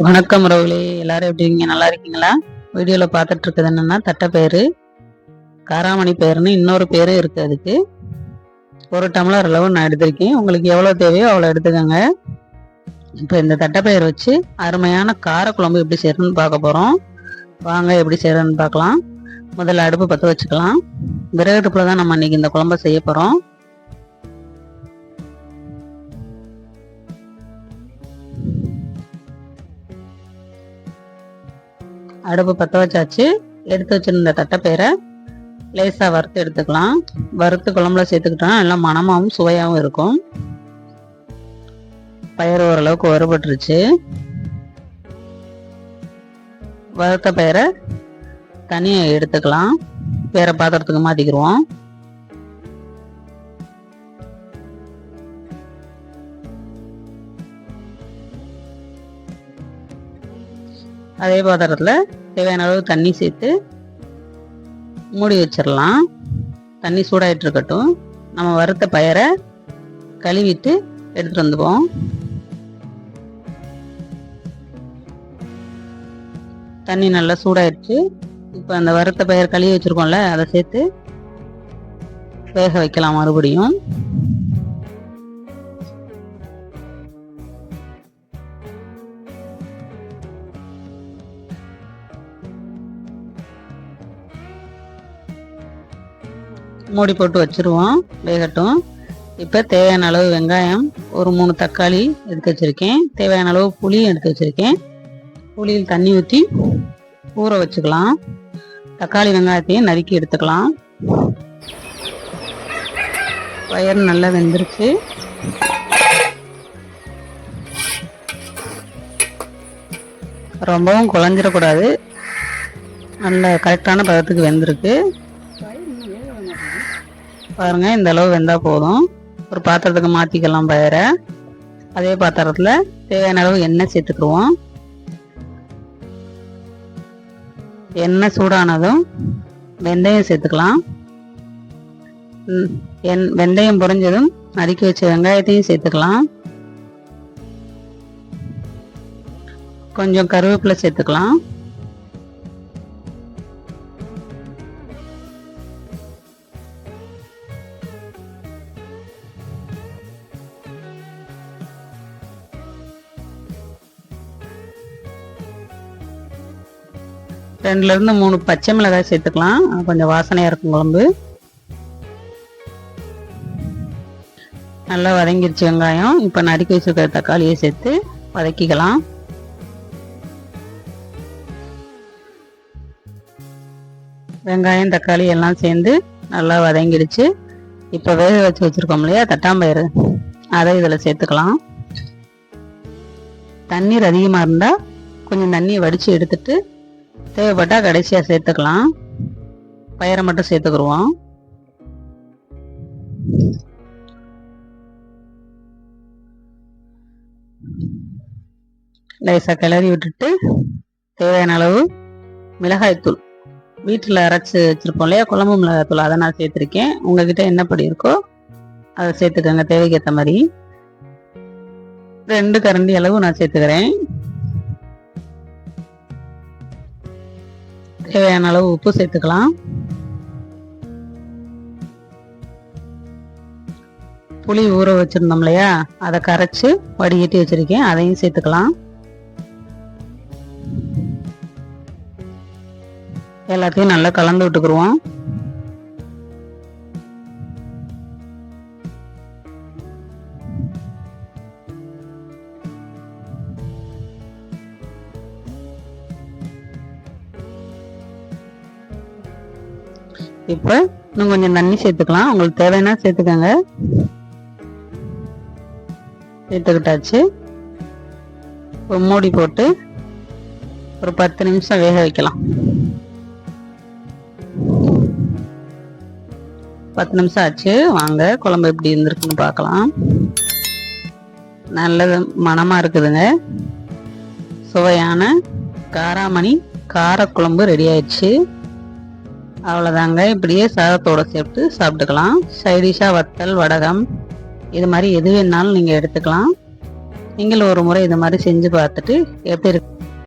வணக்கம் ரவுலி எல்லாரும் எப்படி இருக்கீங்க? நல்லா இருக்கீங்களா? வீடியோவில் பார்த்துட்டு இருக்குது என்னென்னா தட்டைப்பயிறு காராமணி பயிறுன்னு இன்னொரு பேரும் இருக்குது அதுக்கு. ஒரு டம்ளர் அளவு நான் எடுத்திருக்கேன். உங்களுக்கு எவ்வளோ தேவையோ அவ்வளோ எடுத்துக்கோங்க. இப்போ இந்த தட்டைப்பயிறு வச்சு அருமையான காரக்குழம்பு எப்படி செய்யறதுன்னு பார்க்க போகிறோம் வாங்க எப்படி செய்யறதுன்னு பார்க்கலாம். முதல்ல அடுப்பு பற்ற வச்சுக்கலாம். விறகு அடுப்பில் தான் நம்ம இன்றைக்கி இந்த குழம்ப செய்ய போகிறோம் அடுப்பு பற்ற வச்சாச்சு. எடுத்து வச்சிருந்த தட்டைப்பயரை லேசாக வறுத்து எடுத்துக்கலாம். வறுத்து குழம்புல சேர்த்துக்கிட்டோம்னா நல்லா மனமாகவும் சுவையாகவும் இருக்கும். பயிர் ஓரளவுக்கு வறுபட்டுருச்சு. வறுத்த பயிரை தனியாக எடுத்துக்கலாம். வேற பாத்திரத்துக்கு மாற்றிக்கிடுவோம் அதே பாத்திரத்தில் தேவையான அளவு தண்ணி சேர்த்து மூடி வச்சிடலாம் தண்ணி சூடாயிட்டு இருக்கட்டும். நம்ம வறுத்த பயிரை கழுவிட்டு எடுத்துட்டு வந்துப்போம் தண்ணி நல்லா சூடாயிடுச்சு. இப்போ அந்த வறுத்த பயிர் கழுவி வச்சுருக்கோம்ல அதை சேர்த்து வேக வைக்கலாம் மறுபடியும். மூடி போட்டு வச்சுருவோம் வேகட்டும். இப்போ தேவையான அளவு வெங்காயம் ஒரு மூணு தக்காளி எடுத்து வச்சுருக்கேன். தேவையான அளவு புளியும் எடுத்து வச்சிருக்கேன். புளியில் தண்ணி ஊற்றி ஊற வச்சுக்கலாம். தக்காளி வெங்காயத்தையும் நறுக்கி எடுத்துக்கலாம். வயர் நல்லா வெந்துருச்சு. ரொம்பவும் குழஞ்சிடக்கூடாது நல்ல கரெக்டான பதத்துக்கு வெந்திருக்கு. பாருங்க இந்த அளவு வெந்தா போதும். ஒரு பாத்திரத்துக்கு மாத்திக்கலாம் பயிரை அதே பாத்திரத்துல தேவையான அளவு எண்ணெய் சேர்த்துக்குருவோம் எண்ணெய் சூடானதும் வெந்தயம் சேர்த்துக்கலாம். என் வெந்தயம் பொறிஞ்சதும் நறுக்கி வச்ச வெங்காயத்தையும் சேர்த்துக்கலாம். கொஞ்சம் கருவேப்பிலை சேர்த்துக்கலாம். ரெண்டுல இருந்து மூணு பச்சை மிளகாய் சேர்த்துக்கலாம். கொஞ்சம் வாசனையா இருக்கும் குழம்பு. நல்லா வதங்கிருச்சு வெங்காயம். இப்போ நறுக்கி வச்சிருக்கிற தக்காளியை சேர்த்து வதக்கிக்கலாம். வெங்காயம் தக்காளி எல்லாம் சேர்ந்து நல்லா வதங்கிடுச்சு. இப்போ வேக வச்சு வச்சிருக்கோம் இல்லையா தட்டாம்பயிறு. அதை இதில் சேர்த்துக்கலாம். தண்ணீர் அதிகமாக இருந்தால் கொஞ்சம் தண்ணியை வடித்து எடுத்துட்டு தேவைப்பட்டா கடைசியாக சேர்த்துக்கலாம். பயிரை மட்டும் சேர்த்துக்குருவோம். லேசாக கிளறி விட்டுட்டு தேவையான அளவு மிளகாய்த்தூள் வீட்டில் அரைச்சி வச்சுருப்போம் இல்லையா? குழம்பு மிளகாய்த்தூள் அதை நான் சேர்த்துருக்கேன். உங்ககிட்ட என்ன படி இருக்கோ அதை சேர்த்துக்கோங்க. தேவைக்கு ஏற்ற மாதிரி. ரெண்டு கரண்டி அளவு நான் சேர்த்துக்கிறேன். தேவையான அளவு உப்பு சேர்த்துக்கலாம். புளி ஊற வச்சிருந்தோம் இல்லையா? அதை கரைச்சு வடிகட்டி வச்சிருக்கேன். அதையும் சேர்த்துக்கலாம். எல்லாத்தையும் நல்லா கலந்து விட்டுக்குருவோம். இப்போ இன்னும் கொஞ்சம் தண்ணி சேர்த்துக்கலாம். உங்களுக்கு தேவைன்னா சேர்த்துக்கோங்க. சேர்த்துக்கிட்டாச்சு. இப்போ மூடி போட்டு ஒரு பத்து நிமிஷம் வேக வைக்கலாம். பத்து நிமிஷம் ஆச்சு. வாங்க குழம்பு எப்படி இருந்திருக்குன்னு பார்க்கலாம். நல்லது மனமாக இருக்குதுங்க. சுவையான காராமணி காரக்குழம்பு ரெடி ஆயிடுச்சு. அவ்வளோதாங்க இப்படியே சாதத்தோட சேர்த்து சாப்பிட்டுக்கலாம். சைடிஷாக வத்தல் வடகம் இது மாதிரி எது வேணாலும் நீங்கள் எடுத்துக்கலாம். நீங்களும் ஒரு முறை இது மாதிரி செஞ்சு பார்த்துட்டு எப்படி இருக்கு